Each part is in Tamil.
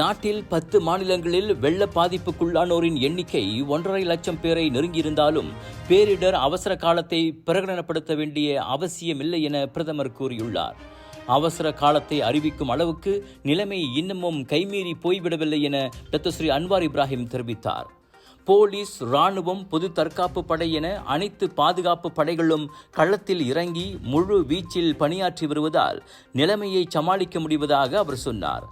நாட்டில் பத்து மாநிலங்களில் வெள்ள பாதிப்புக்குள்ளானோரின் எண்ணிக்கை ஒன்றரை லட்சம் பேரை நெருங்கியிருந்தாலும் பேரிடர் அவசர காலத்தை பிரகடனப்படுத்த வேண்டிய அவசியமில்லை என பிரதமர் கூறியுள்ளார். அவசர காலத்தை அறிவிக்கும் அளவுக்கு நிலைமை இன்னமும் கைமீறி போய்விடவில்லை என டத்தஸ்ரீ அன்வார் இப்ராஹிம் தெரிவித்தார். போலீஸ் ராணுவம் பொது தற்காப்பு படை என அனைத்து பாதுகாப்பு படைகளும் களத்தில் இறங்கி முழு வீச்சில் பணியாற்றி வருவதால் நிலைமையை சமாளிக்க முடிவதாக அவர் சொன்னார்.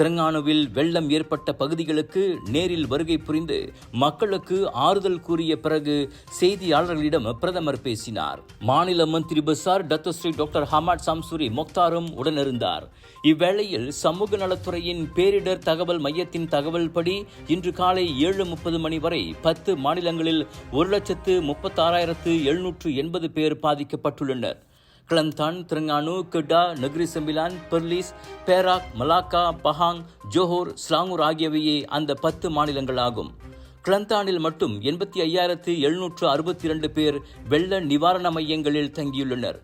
தெலங்கானாவில் வெள்ளம் ஏற்பட்ட பகுதிகளுக்கு நேரில் வருகை புரிந்து மக்களுக்கு ஆறுதல் கூறிய பிறகு செய்தியாளர்களிடம் பிரதமர் பேசினார். மாநில மந்திரி பசார் Datuk Seri doctor Hamad Samsuri மொக்தாரும் உடனிருந்தார். இவ்வேளையில் சமூக நலத்துறையின் பேரிடர் தகவல் மையத்தின் தகவல் படி இன்று காலை ஏழு முப்பது மணி வரை பத்து மாநிலங்களில் ஒரு லட்சத்து முப்பத்தாறாயிரத்து எழுநூற்று எண்பது பேர் பாதிக்கப்பட்டுள்ளனர். Kelantan Terengganu Kedah Negeri Sembilan Perlis Perak Malacca Pahang Johor Selangor ஆகியவையே அந்த பத்து மாநிலங்களாகும். கிளந்தானில் மட்டும் எண்பத்தி ஐயாயிரத்து எழுநூற்று அறுபத்தி இரண்டு பேர் வெள்ள நிவாரண மையங்களில் தங்கியுள்ளனர்.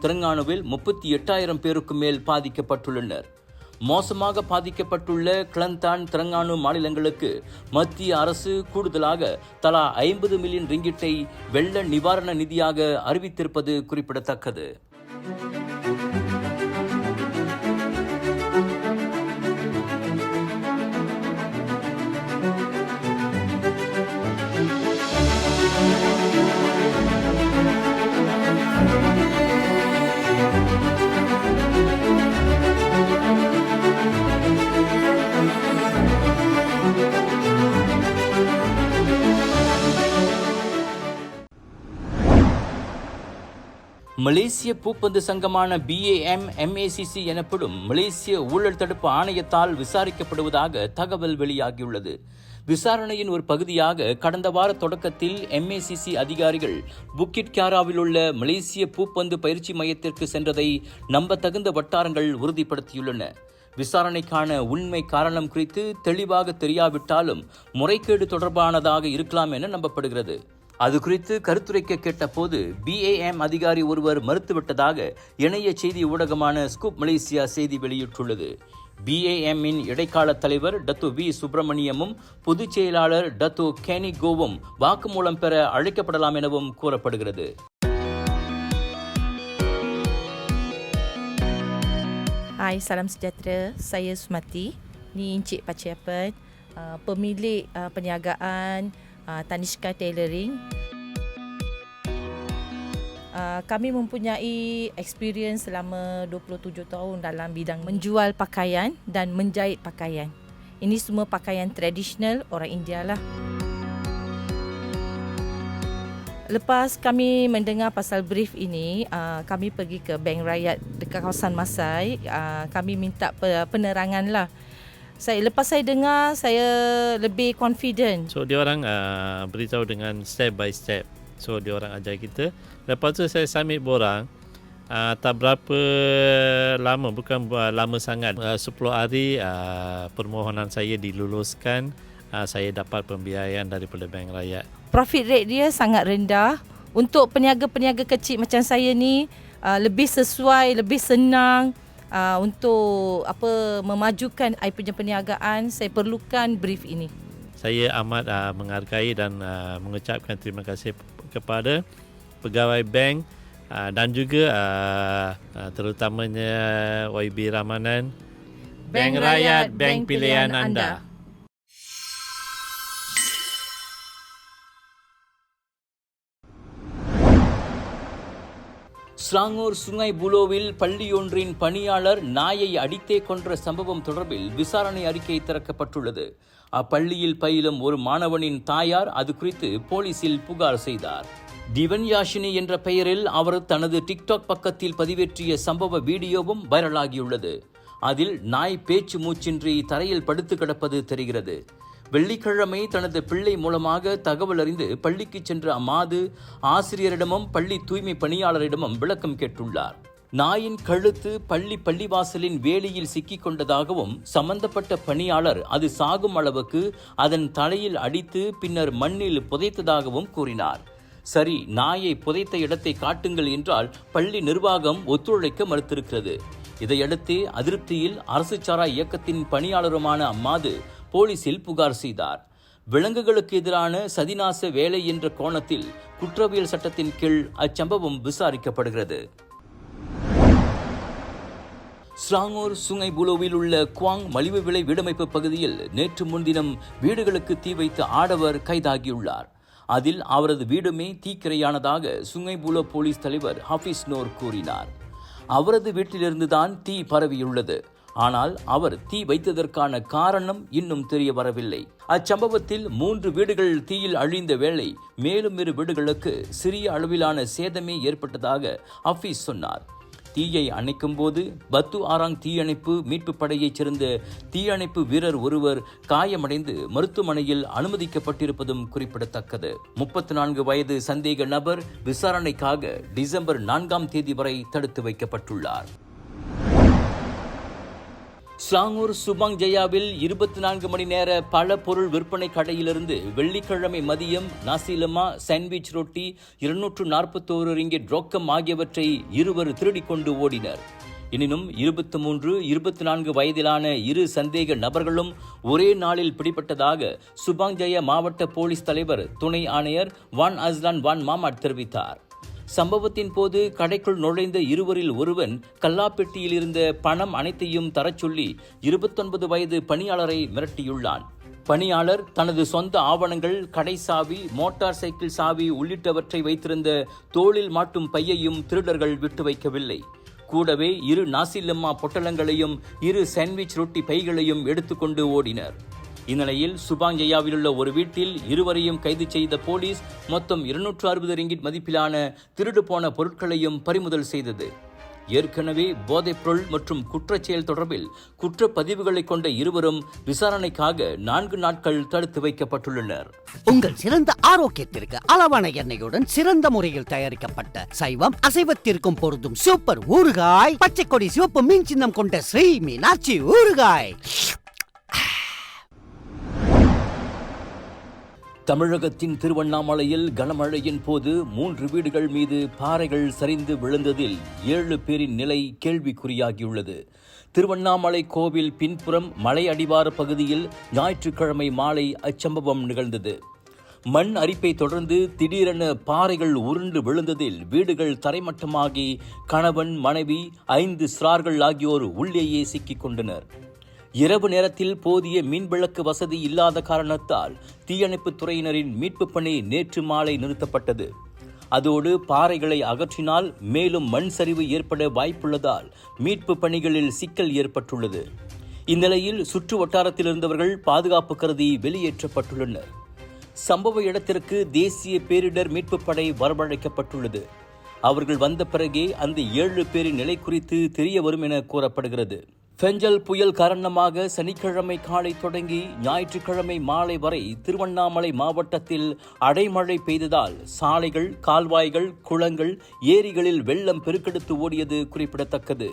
திரங்கானுவில் முப்பத்தி எட்டாயிரம் பேருக்கு மேல் பாதிக்கப்பட்டுள்ளனர். மோசமாக பாதிக்கப்பட்டுள்ள கிளந்தான் திரங்கானு மாநிலங்களுக்கு மத்திய அரசு கூடுதலாக தலா ஐம்பது மில்லியன் ரிங்கிட்டை வெள்ள நிவாரண நிதியாக அறிவித்திருப்பது குறிப்பிடத்தக்கது. மலேசிய பூப்பந்து சங்கமான பிஏஎம் எம்ஏசிசி எனப்படும் மலேசிய ஊழல் தடுப்பு ஆணையத்தால் விசாரிக்கப்படுவதாக தகவல் வெளியாகியுள்ளது. விசாரணையின் ஒரு பகுதியாக கடந்த வார தொடக்கத்தில் எம்ஏசிசி அதிகாரிகள் புக்கிட் கியாராவில் உள்ள மலேசிய பூப்பந்து பயிற்சி மையத்திற்கு சென்றதை நம்பத்தகுந்த வட்டாரங்கள் உறுதிப்படுத்தியுள்ளன. விசாரணைக்கான உண்மை காரணம் குறித்து தெளிவாக தெரியாவிட்டாலும் முறைகேடு தொடர்பானதாக இருக்கலாம் என நம்பப்படுகிறது. அது குறித்து கருத்துரைக்க கேட்டபோது பிஏஎம் அதிகாரி ஒருவர் மறுத்துவிட்டதாக இணைய செய்தி ஊடகமான ஸ்கூப் மலேசியா செய்தி வெளியிட்டுள்ளது பிஏஎம்மின் இடைக்கால தலைவர் டத்து வி சுப்பிரமணியமும் பொதுச் செயலாளர் டத்து கேனிகோவும் வாக்குமூலம் பெற அழைக்கப்படலாம் எனவும் கூறப்படுகிறது Hai, salam sejahtera. Saya Sumati. Ni Encik Paciapan, uh, ah, pemilik uh, perniagaan uh, Tanishka Tailoring. Uh, kami mempunyai experience selama 27 tahun dalam bidang menjual pakaian dan menjahit pakaian. Ini semua pakaian tradisional orang India lah. Lepas kami mendengar pasal brief ini, uh, kami pergi ke Bank Rakyat dekat kawasan Masai. Kami minta pe- penerangan lah. Saya lepas saya dengar, saya lebih confident. So dia orang uh, beritahu dengan step by step. So dia orang ajar kita. Lepas tu saya submit borang. Uh, tak berapa lama, bukan uh, lama sangat. Uh, 10 hari uh, permohonan saya diluluskan. Uh, saya dapat pembiayaan daripada Bank Rakyat. Profit rate dia sangat rendah. Untuk peniaga-peniaga kecil macam saya ni, uh, lebih sesuai, lebih senang uh, untuk apa memajukan I punya perniagaan. Saya perlukan brief ini. Saya amat uh, menghargai dan uh, mengucapkan terima kasih kepada pegawai bank uh, dan juga uh, uh, terutamanya YB Ramanan Bank Rakyat, bank pilihan anda. Selangor Sungai புலோவில் பள்ளியொன்றின் பணியாளர் நாயை அடித்தே கொன்ற சம்பவம் தொடர்பில் விசாரணை அறிக்கை திறக்கப்பட்டுள்ளது. அப்பள்ளியில் பயிலும் ஒரு மாணவனின் தாயார் அது குறித்து போலீசில் புகார் செய்தார். திவன் யாஷினி என்ற பெயரில் அவர் தனது டிக்டாக் பக்கத்தில் பதிவேற்றிய சம்பவ வீடியோவும் வைரலாகியுள்ளது. அதில் நாய் பேச்சு மூச்சின்றி தரையில் படுத்து கிடப்பது தெரிகிறது. வெள்ளிக்கிழமை தனது பிள்ளை மூலமாக தகவல் அறிந்து பள்ளிக்கு சென்ற அம்மாது ஆசிரியரிடமும் பள்ளி தூய்மை பணியாளரிடமும் விளக்கம் கேட்டுள்ளார். நாயின் கழுத்து பள்ளி பள்ளிவாசலின் வேலியில் சிக்கிக் கொண்டதாகவும் சம்பந்தப்பட்ட பணியாளர் அது சாகும் அளவுக்கு அதன் தலையில் அடித்து பின்னர் மண்ணில் புதைத்ததாகவும் கூறினார். சரி நாயை புதைத்த இடத்தை காட்டுங்கள் என்றால் பள்ளி நிர்வாகம் ஒத்துழைக்க மறுத்திருக்கிறது. இதையடுத்து அதிருப்தியில் அரசு சாரா இயக்கத்தின் பணியாளருமான அம்மாது போலீசில் புகார் செய்தார். விலங்குகளுக்கு எதிரான சதிநாச வேலை என்ற கோணத்தில் குற்றவியல் சட்டத்தின் கீழ் அச்சம்பவம் விசாரிக்கப்படுகிறது. ஸ்ராங்கூர் சுங்கை புலோவில் உள்ள குவாங் மலிவு விலை வீடமைப்பு பகுதியில் நேற்று முன்தினம் வீடுகளுக்கு தீ வைத்த ஆடவர் கைதாகியுள்ளார். அதில் அவரது வீடுமே தீக்கிரையானதாக சுங்கை புலோ போலீஸ் தலைவர் ஹஃபீஸ் நோர் கூறினார். அவரது வீட்டிலிருந்துதான் தீ பரவியுள்ளது. ஆனால் அவர் தீ வைத்ததற்கான காரணம் இன்னும் தெரிய வரவில்லை. அச்சம்பவத்தில் மூன்று வீடுகள் தீயில் அழிந்த வேளை மேலும் இரு வீடுகளுக்கு சிறிய அளவிலான சேதமே ஏற்பட்டதாக ஹஃபீஸ் சொன்னார். தீயை அணைக்கும் போது பத்து ஆறாங் தீயணைப்பு மீட்பு படையைச் சேர்ந்த தீயணைப்பு வீரர் ஒருவர் காயமடைந்து மருத்துவமனையில் அனுமதிக்கப்பட்டிருப்பதும் குறிப்பிடத்தக்கது. முப்பத்தி நான்கு வயது சந்தேக நபர் விசாரணைக்காக டிசம்பர் நான்காம் தேதி வரை தடுத்து வைக்கப்பட்டுள்ளார். ஸ்லாங்கூர் சுபாங் ஜெயாவில் இருபத்தி நான்கு மணி நேர பல பொருள் விற்பனை கடையிலிருந்து வெள்ளிக்கிழமை மதியம் நாசிலமா சாண்ட்விச் ரொட்டி இருநூற்று நாற்பத்தோரு ரிங்கெட் ரொக்கம் ஆகியவற்றை இருவர் திருடிக்கொண்டு ஓடினர். எனினும் இருபத்தி மூன்று இருபத்தி நான்கு வயதிலான இரு சந்தேக நபர்களும் ஒரே நாளில் பிடிபட்டதாக சுபாங் ஜெயா மாவட்ட போலீஸ் தலைவர் துணை ஆணையர் வான் அஸ்லான் வான் மாமாட் தெரிவித்தார். சம்பவத்தின் போது கடைக்குள் நுழைந்த இருவரில் ஒருவன் கல்லாப்பெட்டியில் இருந்த பணம் அனைத்தையும் தரச் சொல்லி இருபத்தொன்பது வயது பணியாளரை மிரட்டியுள்ளான். பணியாளர் தனது சொந்த ஆவணங்கள் கடை சாவி மோட்டார் சைக்கிள் சாவி உள்ளிட்டவற்றை வைத்திருந்த தோளில் மாட்டும் பையையும் திருடர்கள் விட்டு வைக்கவில்லை. கூடவே இரு நாசில்லம்மா பொட்டலங்களையும் இரு சாண்ட்விச் ரொட்டி பைகளையும் எடுத்துக்கொண்டு ஓடினர். இந்நிலையில் சுபாங் உள்ள ஒரு வீட்டில் இருவரையும் கைது செய்த போலீஸ் மொத்தம் இருநூற்று அறுபது ரிங்கிட் மதிப்பிலான திருடு போன பொருட்களையும் பறிமுதல் செய்தது. ஏற்கனவே போதைப்பொருள் மற்றும் குற்றச்செயல் தொடர்பில் குற்றப்பதிவுகளை கொண்ட இருவரும் விசாரணைக்காக நான்கு நாட்கள் தடுத்து வைக்கப்பட்டுள்ளனர். உங்கள் சிறந்த ஆரோக்கியத்திற்கு அளவான எண்ணெயுடன் சிறந்த முறையில் தயாரிக்கப்பட்ட சைவம் அசைவத்திற்கும் பொருந்தும் சூப்பர் ஊறுகாய் பச்சை கொடி சிவப்பு மீன் சின்னம் கொண்ட ஸ்ரீ மீனாட்சி ஊறுகாய். தமிழகத்தின் திருவண்ணாமலையில் கனமழையின் போது மூன்று வீடுகள் மீது பாறைகள் சரிந்து விழுந்ததில் ஏழு பேரின் நிலை கேள்விக்குறியாகியுள்ளது. திருவண்ணாமலை கோவில் பின்புறம் மலை அடிவார பகுதியில் ஞாயிற்றுக்கிழமை மாலை அச்சம்பவம் நிகழ்ந்தது. மண் அரிப்பை தொடர்ந்து திடீரென பாறைகள் உருண்டு விழுந்ததில் வீடுகள் தரைமட்டமாகி கணவன் மனைவி ஐந்து சிறார்கள் ஆகியோர் உள்ளேயே சிக்கிக் கொண்டனர். இரவு நேரத்தில் போதிய மின்விளக்கு வசதி இல்லாத காரணத்தால் தீயணைப்புத் துறையினரின் மீட்பு பணி நேற்று மாலை நிறுத்தப்பட்டது. அதோடு பாறைகளை அகற்றினால் மேலும் மண் சரிவு ஏற்பட வாய்ப்புள்ளதால் மீட்பு பணிகளில் சிக்கல் ஏற்பட்டுள்ளது. இந்நிலையில் சுற்று வட்டாரத்தில் இருந்தவர்கள் பாதுகாப்பு கருதி வெளியேற்றப்பட்டுள்ளனர். சம்பவ இடத்திற்கு தேசிய பேரிடர் மீட்புப் படை வரவழைக்கப்பட்டுள்ளது. அவர்கள் வந்த பிறகே அந்த ஏழு பேரின் நிலை குறித்து தெரிய வரும் என கூறப்படுகிறது. ஃபெஞ்சல் புயல் காரணமாக சனிக்கிழமை காலை தொடங்கி ஞாயிற்றுக்கிழமை மாலை வரை திருவண்ணாமலை மாவட்டத்தில் அடைமழை பெய்ததால் சாலைகள் கால்வாய்கள் குளங்கள் ஏரிகளில் வெள்ளம் பெருக்கெடுத்து ஓடியது குறிப்பிடத்தக்கது.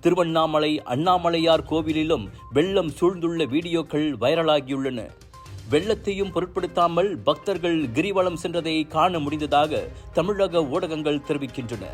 திருவண்ணாமலை அண்ணாமலையார் கோவிலிலும் வெள்ளம் சூழ்ந்துள்ள வீடியோக்கள் வைரலாகியுள்ளன. வெள்ளத்தையும் பொருட்படுத்தாமல் பக்தர்கள் கிரிவலம் சென்றதை காண முடிந்ததாக தமிழக ஊடகங்கள் தெரிவிக்கின்றன.